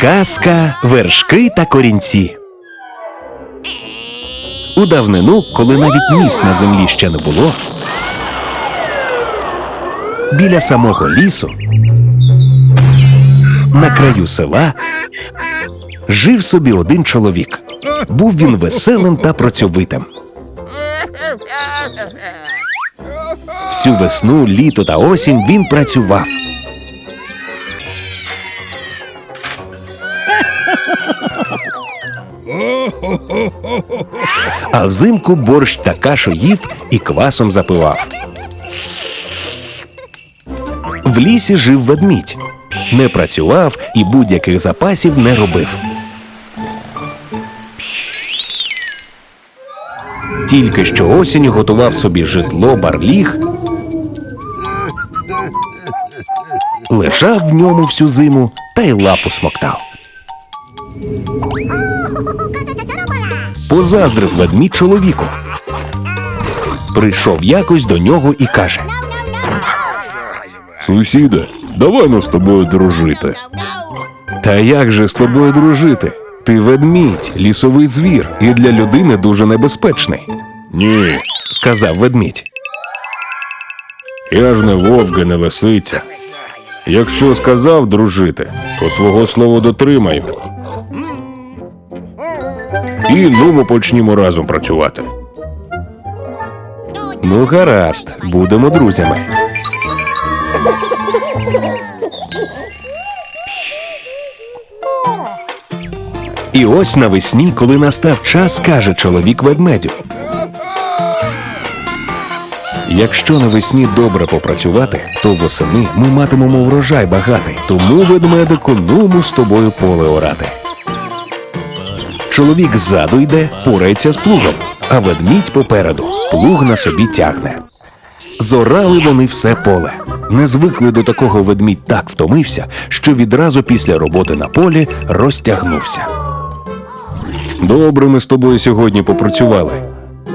Казка, вершки та корінці. У давнину, коли навіть місць на землі ще не було, біля самого лісу, на краю села, жив собі один чоловік. Був він веселим та працьовитим. Всю весну, літо та осінь він працював. А взимку борщ та кашу їв і квасом запивав. В лісі жив ведмідь. Не працював і будь-яких запасів не робив. Тільки що осінь готував собі житло барліг, лежав в ньому всю зиму та й лапу смоктав. Позаздрив ведмідь чоловіку. Прийшов якось до нього і каже: Сусіде, давай ну з тобою дружити. Та як же з тобою дружити? Ти ведмідь, лісовий звір, і для людини дуже небезпечний, Ні, сказав ведмідь. я ж не вовк і не лисиця. Якщо сказав дружити, то свого слова дотримаю. І ну ми почнімо разом працювати. Ну, гаразд, будемо друзями. І ось навесні, коли настав час, каже чоловік ведмедю. Якщо навесні добре попрацювати, то восени ми матимемо врожай багатий, тому ведмедику нуму з тобою поле орати. Чоловік ззаду йде, порається з плугом, а ведмідь попереду плуг на собі тягне. Зорали вони все поле. Не звикли до такого ведмідь так втомився, що відразу після роботи на полі розтягнувся. Добре, ми з тобою сьогодні попрацювали,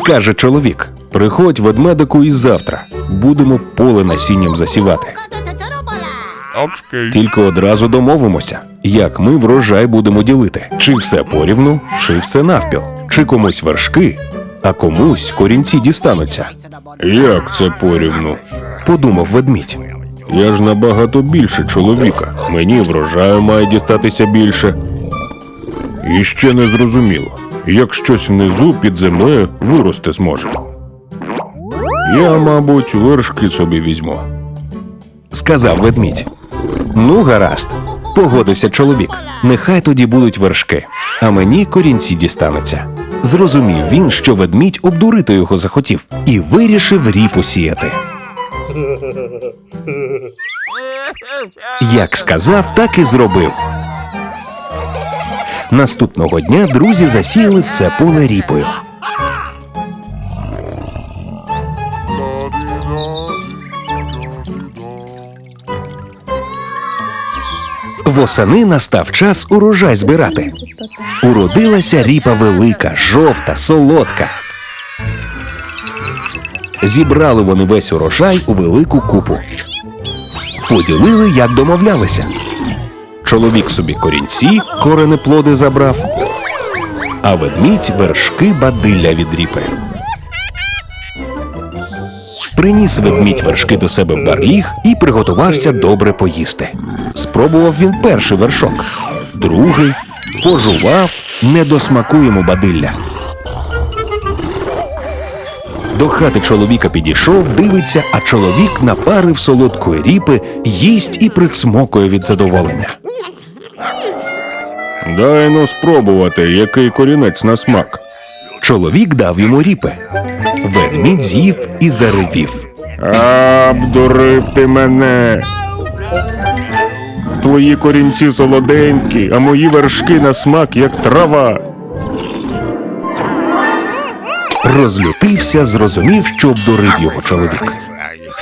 каже чоловік. Приходь ведмедику і завтра. Будемо поле насінням засівати. Тільки одразу домовимося, як ми врожай будемо ділити: чи все порівну, чи все навпіл, чи комусь вершки, а комусь корінці дістануться. Як це порівну? Подумав ведмідь. Я ж набагато більше чоловіка. Мені врожаю має дістатися більше. І ще не зрозуміло, як щось внизу під землею вирости зможе. Я, мабуть, вершки собі візьму. сказав ведмідь. Ну, гаразд, погодився чоловік. Нехай тоді будуть вершки, а мені корінці дістануться. Зрозумів він, що ведмідь обдурити його захотів, і вирішив ріпу сіяти. Як сказав, так і зробив. Наступного дня друзі засіяли все поле ріпою. Восени настав час урожай збирати. Уродилася ріпа велика, жовта, солодка. Зібрали вони весь урожай у велику купу. Поділили, як домовлялися. Чоловік собі корінці, коренеплоди забрав, а ведмідь вершки бадилля від ріпи. Приніс ведмідь вершки до себе в барліг і приготувався добре поїсти. Спробував він перший вершок, другий пожував, не до смаку йому бадилля. До хати чоловіка підійшов, дивиться, а чоловік напарив солодкої ріпи, їсть і прицмокує від задоволення. Дай ну спробувати, який корінець на смак. Чоловік дав йому ріпи. Ведмідь з'їв і заревів. Обдурив ти мене. Твої корінці солоденькі, а мої вершки на смак, як трава. Розлютився, зрозумів, що обдурив його чоловік.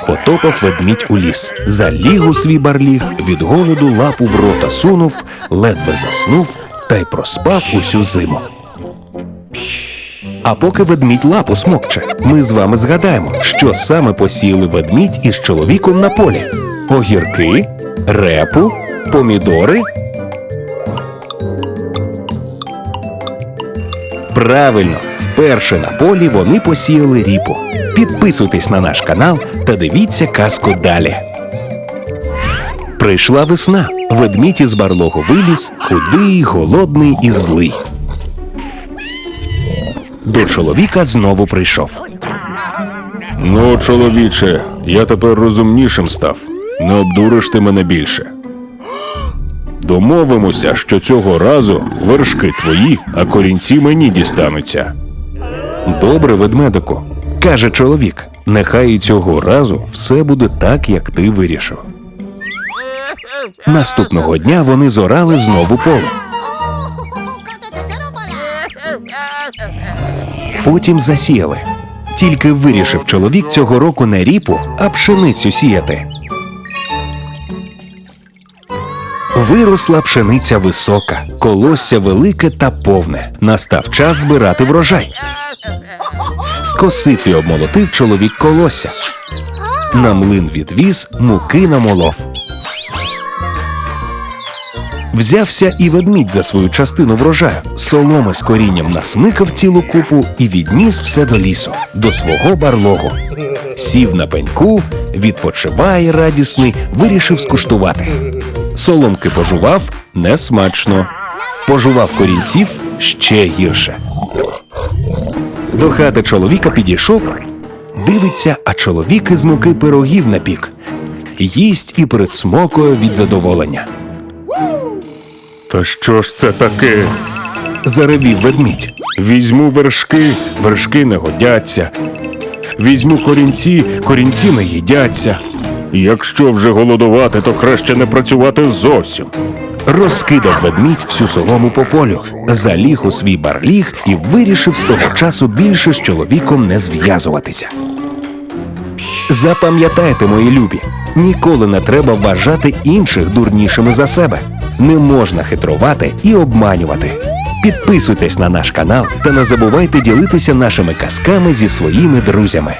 Потопав ведмідь у ліс, заліг у свій барліг, від голоду лапу в рота сунув, ледве заснув та й проспав усю зиму. А поки ведмідь лапу смокче, ми з вами згадаємо, що саме посіяли ведмідь із чоловіком на полі: огірки, репу, помідори. Правильно, вперше на полі вони посіяли ріпу. Підписуйтесь на наш канал та дивіться казку далі. Прийшла весна. Ведмідь із барлогу виліз, худий, голодний і злий. До чоловіка знову прийшов. Ну, чоловіче, я тепер розумнішим став. Не обдуриш ти мене більше. Домовимося, що цього разу вершки твої, а корінці мені дістануться. Добре, ведмедику, каже чоловік. Нехай і цього разу все буде так, як ти вирішив. Наступного дня вони зорали знову поле. Потім засіяли. Тільки вирішив чоловік цього року не ріпу, а пшеницю сіяти. Виросла пшениця висока, колосся велике та повне. Настав час збирати врожай. Скосив і обмолотив чоловік колосся. На млин відвіз, муки намолов. Взявся і ведмідь за свою частину врожаю. Соломи з корінням насмикав цілу купу і відніс все до лісу, до свого барлогу. Сів на пеньку, відпочиває радісний, вирішив скуштувати. Соломки пожував несмачно. Пожував корінців ще гірше. До хати чоловіка підійшов, дивиться, а чоловік із муки пирогів напік. Їсть і присмокує від задоволення. Та що ж це таке? Заревів ведмідь. Візьму вершки, вершки не годяться. Візьму корінці, корінці не їдяться. Якщо вже голодувати, то краще не працювати зовсім. Розкидав ведмідь всю солому по полю, заліг у свій барліг і вирішив з того часу більше з чоловіком не зв'язуватися. Запам'ятайте, мої любі, ніколи не треба вважати інших дурнішими за себе. Не можна хитрувати і обманювати. Підписуйтесь на наш канал та не забувайте ділитися нашими казками зі своїми друзями.